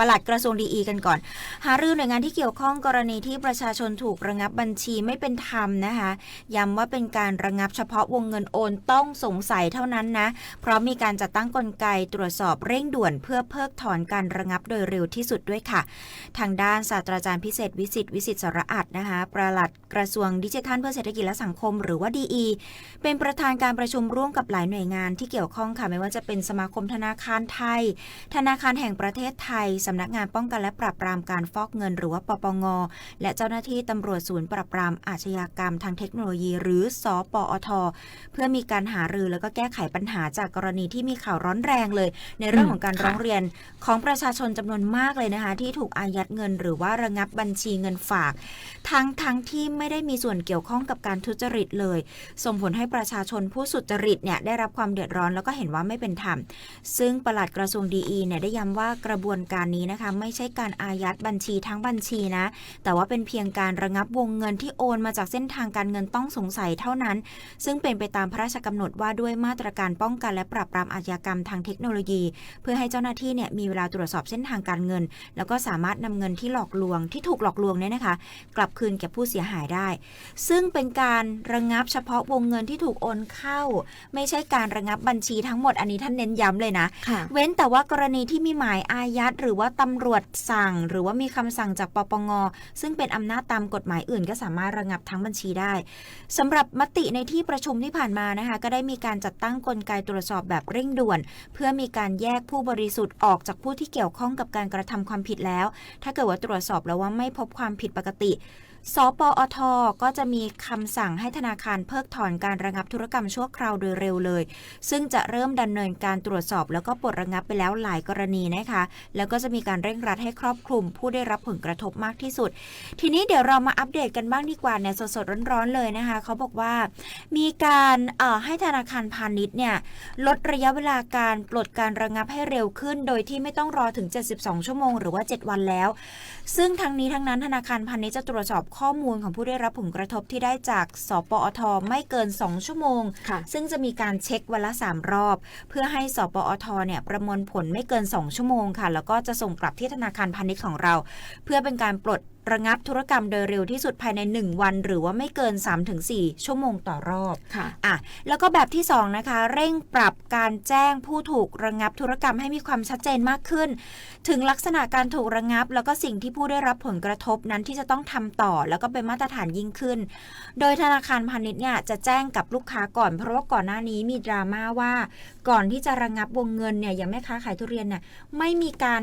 ปลัดกระทรวงดีอีกันก่อน หารือหน่วยงานที่เกี่ยวข้องกรณีที่ประชาชนถูกระงับบัญชีไม่เป็นธรรมนะคะย้ำว่าเป็นการระงับเฉพาะวงเงินโอนต้องสงสัยเท่านั้นนะ เพราะมีการจัดตั้งกลไกตรวจสอบเร่งด่วนเพื่อเพิกถอนการระงับโดยเร็วที่สุดด้วยค่ะ ทางด้านศาสตราจารย์พิเศษวิสิตวิสิตสระอัดนะคะประหลัดกระทรวงดิจิทัลเพื่อเศรษฐกิจและสังคม หรือว่าดีเป็นประธานการประชุมร่วมกับหลายหน่วยงานที่เกี่ยวข้องค่ะไม่ว่าจะเป็นสมาคมธนาคารไทย ธนาคารแห่งประเทศไทยสำนักงานป้องกันและปราบปรามการฟอกเงินหรือว่าปปง และเจ้าหน้าที่ตำรวจศูนย์ปราบปรามอาชญากรรมทางเทคโนโลยี หรือสอปอท เพื่อมีการหารือแล้วก็แก้ไขปัญหาจากกรณีที่มีข่าวร้อนแรงเลย ในเรื่องของการร้องเรียนของประชาชนจำนวนมากเลยนะคะ ที่ถูกอายัดเงิน หรือว่าระงับบัญชีเงินฝาก ทั้งทั้งที่ไม่ได้มีส่วนเกี่ยวข้องกับการทุจริตเลย ส่งผลให้ประชาชนผู้สุจริตเนี่ยได้รับความเดือดร้อนแล้วก็เห็นว่าไม่เป็นธรรม ซึ่งปลัดกระทรวงดีเนี่ยได้ย้ำว่ากระบวนการนี้นะคะ ไม่ใช่การอายัดบัญชีทั้งบัญชีนะ แต่ว่าเป็นเพียงการระงับวงเงินที่โอนมาจากเส้นทางการเงินต้องสงสัยเท่านั้น ซึ่งเป็นไปตามพระราชกำหนดว่าด้วยมาตรการป้องกันและปราบปรามอาชญากรรมทางเทคโนโลยี เพื่อให้เจ้าหน้าที่เนี่ยมีเวลาตรวจสอบเส้นทางการเงิน แล้วก็สามารถนำเงินที่หลอกลวงที่ถูกหลอกลวงเนี่ยนะคะ กลับคืนแก่ผู้เสียหายได้ ซึ่งเป็นการระงับเฉพาะวงเงินที่ถูกโอนเข้า ไม่ใช่การระงับบัญชีทั้งหมดอันนี้ท่านเน้นย้ำเลยนะค่ะเว้นแต่ว่ากรณีที่มีหมายอายัดหรือว่าตำรวจสั่ง หรือว่ามีคำสั่งจากปปง ซึ่งเป็นอำนาจตามกฎหมายอื่น ก็สามารถระงับทั้งบัญชีได้สำหรับมติในที่ประชุมที่ผ่านมานะคะก็ได้มีการจัดตั้งกลไกตรวจสอบแบบเร่งด่วน เพื่อมีการแยกผู้บริสุทธิ์ออกจากผู้ที่เกี่ยวข้องกับการกระทำความผิดแล้ว ถ้าเกิดว่าตรวจสอบแล้วว่าไม่พบความผิดปกติสปอทก็จะมีคำสั่งให้ธนาคารเพิกถอนการระงับธุรกรรมชั่วคราวโดยเร็วเลย ซึ่งจะเริ่มดำเนินการตรวจสอบแล้วก็ปลดระงับไปแล้วหลายกรณีนะคะ แล้วก็จะมีการเร่งรัดให้ครอบคลุม ผู้ได้รับผลกระทบมากที่สุด ทีนี้เดี๋ยวเรามาอัปเดตกันบ้างดีกว่าเนี่ยสดๆร้อนๆเลยนะคะเขาบอกว่ามีการเอ่อให้ธนาคารพาณิชย์เนี่ยลดระยะเวลาการปลดการระงับให้เร็วขึ้น โดยที่ไม่ต้องรอถึง 72 ชั่วโมง หรือว่า 7 วันแล้ว ซึ่งทั้งนี้ทั้งนั้นธนาคารพาณิชย์จะตรวจสอบข้อมูลของผู้ได้รับผลกระทบที่ได้จากสปอทไม่เกิน 2 ชั่วโมงค่ะซึ่งจะมีการเช็ควันละ 3 รอบ เพื่อให้สปอทเนี่ยประมวลผลไม่เกิน 2 ชั่วโมงค่ะ แล้วก็จะส่งกลับที่ธนาคารพาณิชย์ของเรา เพื่อเป็นการปลด ระงับธุรกรรมโดยเร็วที่สุดภายใน 1 วัน หรือว่าไม่เกิน 3-4 ชั่วโมงต่อรอบค่ะอะ แล้วก็แบบที่ 2 นะคะ เร่งปรับการแจ้งผู้ถูกระงับธุรกรรมให้มีความชัดเจนมากขึ้น ถึงลักษณะการถูกระงับ แล้วก็สิ่งที่ผู้ได้รับผลกระทบนั้นที่จะต้องทำต่อ แล้วก็เป็นมาตรฐานยิ่งขึ้น โดยธนาคารพาณิชย์เนี่ยจะแจ้งกับลูกค้าก่อนเพราะว่าก่อนหน้านี้มีดราม่าว่า ก่อนที่จะระงับวงเงินเนี่ยอย่างแม่ค้าขายทุเรียนเนี่ยไม่มีการ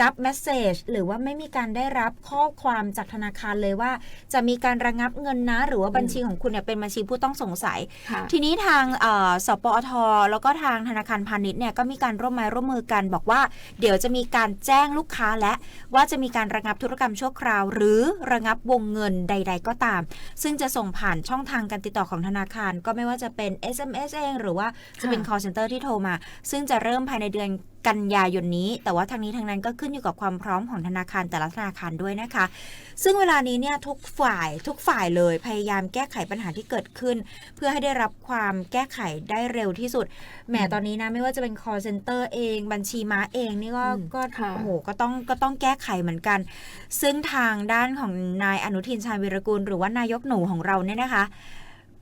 รับเมสเซจหรือว่าไม่มีการได้รับข้อความจากธนาคารเลยว่า จะมีการระงับเงินนะ หรือว่าบัญชีของคุณเนี่ยเป็นบัญชีผู้ต้องสงสัยค่ะทีนี้ทางเอ่อสปอทแล้วก็ทางธนาคารพาณิชย์เนี่ยก็มีการร่วมไม้ร่วมมือกัน บอกว่าเดี๋ยวจะมีการแจ้งลูกค้าและว่าจะมีการระงับธุรกรรมชั่วคราว หรือระงับวงเงินใด ๆ ก็ตาม ซึ่งจะส่งผ่านช่องทางการติดต่อของธนาคาร ก็ไม่ว่าจะเป็น SMS เองหรือว่าจะเป็น call center ที่โทรมา ซึ่งจะเริ่มภายในเดือน กันยายนนี้ แต่ว่าทางนี้ทางนั้นก็ขึ้นอยู่กับความพร้อมของธนาคารแต่ละธนาคารด้วยนะคะ ซึ่งเวลานี้เนี่ยทุกฝ่ายทุกฝ่ายเลยพยายามแก้ไขปัญหาที่เกิดขึ้น เพื่อให้ได้รับความแก้ไขได้เร็วที่สุดแหมอืมตอนนี้นะไม่ว่าจะเป็น call center เอง บัญชีม้าเองนี่ก็อืมก็ค่ะโอ้โหก็ต้องก็ต้องแก้ไขเหมือนกัน ซึ่งทางด้านของนายอนุทินชาญวิรกูล หรือว่านายกหนูของเราเนี่ยนะคะ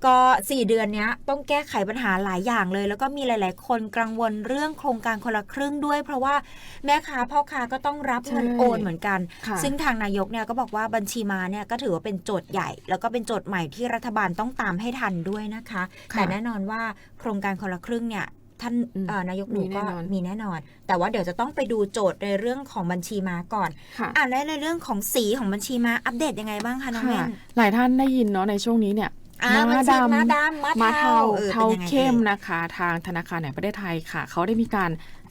ก็ 4 เดือนเนี้ยต้องแก้ไขปัญหาหลายอย่างเลย แล้วก็มีหลาย ๆ คนกังวลเรื่องโครงการคนละครึ่งด้วย เพราะว่าแม่ค้าพ่อค้าก็ต้องรับเงินใช่โอนเหมือนกันค่ะซึ่งทางนายกเนี่ยก็บอกว่าบัญชีมาเนี่ยก็ถือว่าเป็นโจทย์ใหญ่ แล้วก็เป็นโจทย์ใหม่ที่รัฐบาลต้องตามให้ทันด้วยนะคะค่ะแต่แน่นอนว่าโครงการคนละครึ่งเนี่ยท่านอืมเอ่อนายกหนูมีแน่ก็นอนมีแน่นอน แต่ว่าเดี๋ยวจะต้องไปดูโจทย์ในเรื่องของบัญชีมาก่อนค่ะอะและในเรื่องของสีของบัญชีมาอัปเดตยังไงบ้างคะน้องแม่ค่ะนหลายท่านได้ยินเนาะในช่วงนี้เนี่ย อ่าบัญชีม้าดำม้าม้าเทาเทาออเทาป็นยังไงเข้มอ่ย นะคะ ทางธนาคารแห่งประเทศไทยค่ะ เขาได้มีการ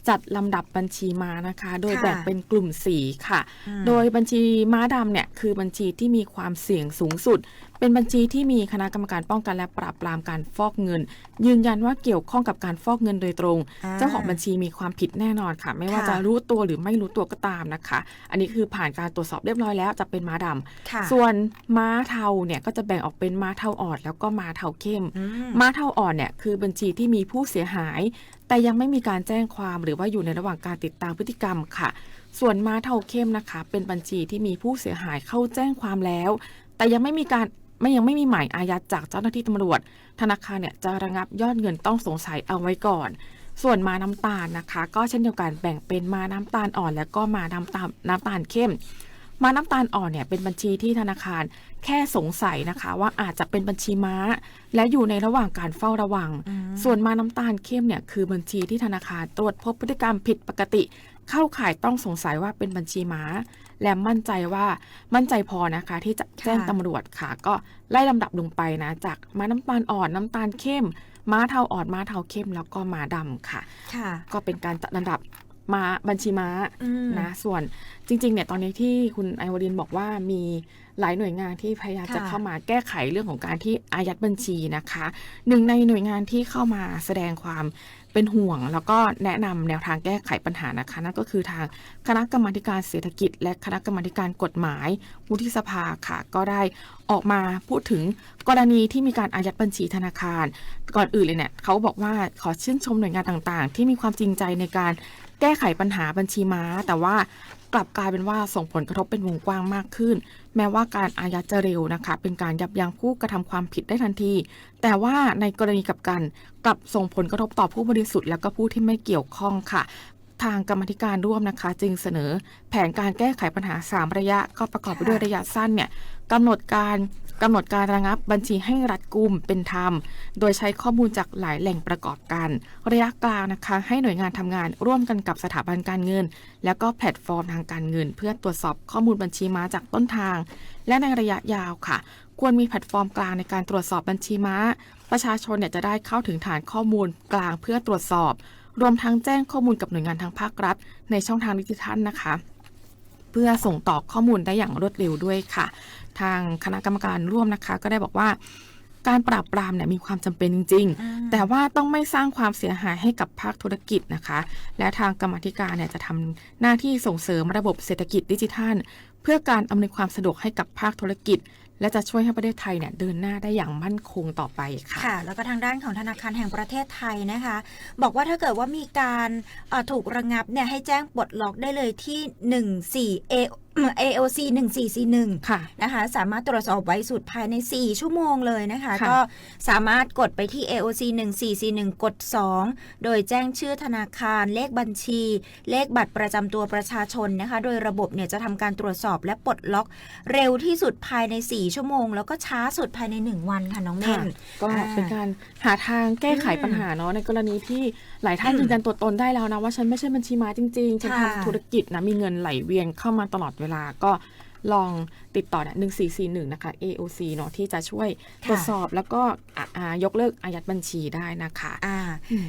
จัดลำดับบัญชีม้านะคะ โดยค่ะ แบ่งเป็นกลุ่มสีค่ะ อืม โดยบัญชีม้าดำเนี่ยคือบัญชีที่มีความเสี่ยงสูงสุด เป็นบัญชีที่มีคณะกรรมการป้องกันและปราบปรามการฟอกเงิน ยืนยันว่าเกี่ยวข้องกับการฟอกเงินโดยตรงอ่าเจ้าของบัญชีมีความผิดแน่นอนค่ะ ไม่ว่าค่ะจะรู้ตัวหรือไม่รู้ตัวก็ตามนะคะ อันนี้คือผ่านการตรวจสอบเรียบร้อยแล้วจะเป็นม้าดำค่ะส่วนม้าเทาเนี่ยก็จะแบ่งออกเป็นม้าเทาอ่อน แล้วก็ม้าเทาเข้มอืมม้าเทาอ่อนเนี่ยคือบัญชีที่มีผู้เสียหาย แต่ยังไม่มีการแจ้งความหรือว่าอยู่ในระหว่างการติดตามพฤติกรรมค่ะ ส่วนม้าเทาเข้มนะคะ เป็นบัญชีที่มีผู้เสียหายเข้าแจ้งความแล้ว แต่ยังไม่มีการ ไม่ยังไม่มีหมายอายัดจากเจ้าหน้าที่ตำรวจ ธนาคารเนี่ยจะระงับยอดเงินต้องสงสัยเอาไว้ก่อน ส่วนมาน้ำตาลนะคะ ก็เช่นเดียวกันแบ่งเป็นมาน้ำตาลอ่อน และก็มาน้ำตาลน้ำตาลเข้ม มาน้ำตาลอ่อนเนี่ยเป็นบัญชีที่ธนาคารแค่สงสัยนะคะ ว่าอาจจะเป็นบัญชีม้า และอยู่ในระหว่างการเฝ้าระวังอืมส่วนมาน้ำตาลเข้มเนี่ยคือบัญชีที่ธนาคารตรวจพบพฤติกรรมผิดปกติ เข้าข่ายต้องสงสัยว่าเป็นบัญชีม้า และมั่นใจว่ามั่นใจพอนะคะ ที่จะแจ้งค่ะตำรวจค่ะ ก็ไล่ลำดับลงไปนะ จากม้าน้ำตาลอ่อนน้ำตาลเข้ม ม้าเทาอ่อนม้าเทาเข้มแล้วก็ม้าดำค่ะค่ะก็เป็นการจัดลำดับ ม้าบัญชีม้าอืมนะ ส่วนจริง ๆ เนี่ยตอนนี้ที่คุณไอวรินบอกว่ามีหลายหน่วยงานที่พยายามค่ะจะเข้ามาแก้ไขเรื่องของการที่อายัดบัญชีนะคะหนึ่งในหน่วยงานที่เข้ามาแสดงความเป็นห่วง แล้วก็แนะนำแนวทางแก้ไขปัญหานะคะนั่นก็คือทางคณะกรรมาธิการเศรษฐกิจ และคณะกรรมาธิการกฎหมายวุฒิสภาค่ะ ก็ได้ออกมาพูดถึงกรณีที่มีการอายัดบัญชีธนาคาร ก่อนอื่นเลยเนี่ยเขาบอกว่าขอชื่นชมหน่วยงานต่างๆ ที่มีความจริงใจในการ แก้ไขปัญหาบัญชีม้า แต่ว่ากลับกลายเป็นว่าส่งผลกระทบเป็นวงกว้างมากขึ้น แม้ว่าการอายัดจะเร็วนะคะ เป็นการยับยั้งผู้กระทำความผิดได้ทันที แต่ว่าในกรณีกับกันกลับส่งผลกระทบต่อผู้บริสุทธิ์และก็ผู้ที่ไม่เกี่ยวข้องค่ะ ทางกรรมธิการร่วมนะคะ จึงเสนอแผนการแก้ไขปัญหา 3 ระยะ ก็ประกอบไปด้วยระยะสั้นเนี่ยกำหนดการกำหนดการระงับบัญชีให้รัดกุมเป็นธรรม โดยใช้ข้อมูลจากหลายแหล่งประกอบกัน ระยะกลางนะคะ ให้หน่วยงานทำงานร่วมกันกับสถาบันการเงิน แล้วก็แพลตฟอร์มทางการเงิน เพื่อตรวจสอบข้อมูลบัญชีม้าจากต้นทาง และในระยะยาวค่ะ ควรมีแพลตฟอร์มกลางในการตรวจสอบบัญชีม้า ประชาชนเนี่ยจะได้เข้าถึงฐานข้อมูลกลางเพื่อตรวจสอบ รวมทั้งแจ้งข้อมูลกับหน่วยงานทางภาครัฐ ในช่องทางดิจิทัลนะคะ เพื่อส่งต่อข้อมูลได้อย่างรวดเร็วด้วยค่ะ ทางคณะกรรมการร่วมนะคะ ก็ได้บอกว่าการปราบปรามเนี่ยมีความจำเป็นจริงๆอืมแต่ว่าต้องไม่สร้างความเสียหายให้กับภาคธุรกิจนะคะ และทางกรรมาธิการเนี่ยจะทำหน้าที่ส่งเสริมระบบเศรษฐกิจดิจิทัล เพื่อการอำนวยความสะดวกให้กับภาคธุรกิจ และจะช่วยให้ประเทศไทยเนี่ยเดินหน้าได้อย่างมั่นคงต่อไปค่ะค่ะ แล้วก็ทางด้านของธนาคารแห่งประเทศไทยนะคะ บอกว่าถ้าเกิดว่ามีการถูกระงับเนี่ยให้แจ้งปลดล็อกได้เลยที่ 14 A AOC 1441 ค่ะนะคะสามารถตรวจสอบไว้สุดภายใน 4 ชั่วโมงเลยนะคะค่ะก็สามารถกดไปที่ AOC 1441 กด 2 โดยแจ้งชื่อธนาคาร เลขบัญชี เลขบัตรประจำตัวประชาชนนะคะ โดยระบบเนี่ยจะทำการตรวจสอบและปลดล็อกเร็วที่สุดภายใน 4 ชั่วโมง แล้วก็ช้าสุดภายใน 1 วันค่ะน้องเม่ค่ะนก็อ่าเป็นการหาทางแก้ไขอืมปัญหาเนาะในกรณีที่หลายท่านอืมยืนยันตัวตนได้แล้วนะว่าฉันไม่ใช่บัญชีม้าจริงๆฉันค่ะทำธุรกิจนะมีเงินไหลเวียนเข้ามาตลอดเวลาก็ลองติดต่อเนี่ย1441 นะคะ AOC เนาะที่จะช่วยตรวจสอบแล้วก็อะอ่ายกเลิกอายัดบัญชีได้นะคะอ่า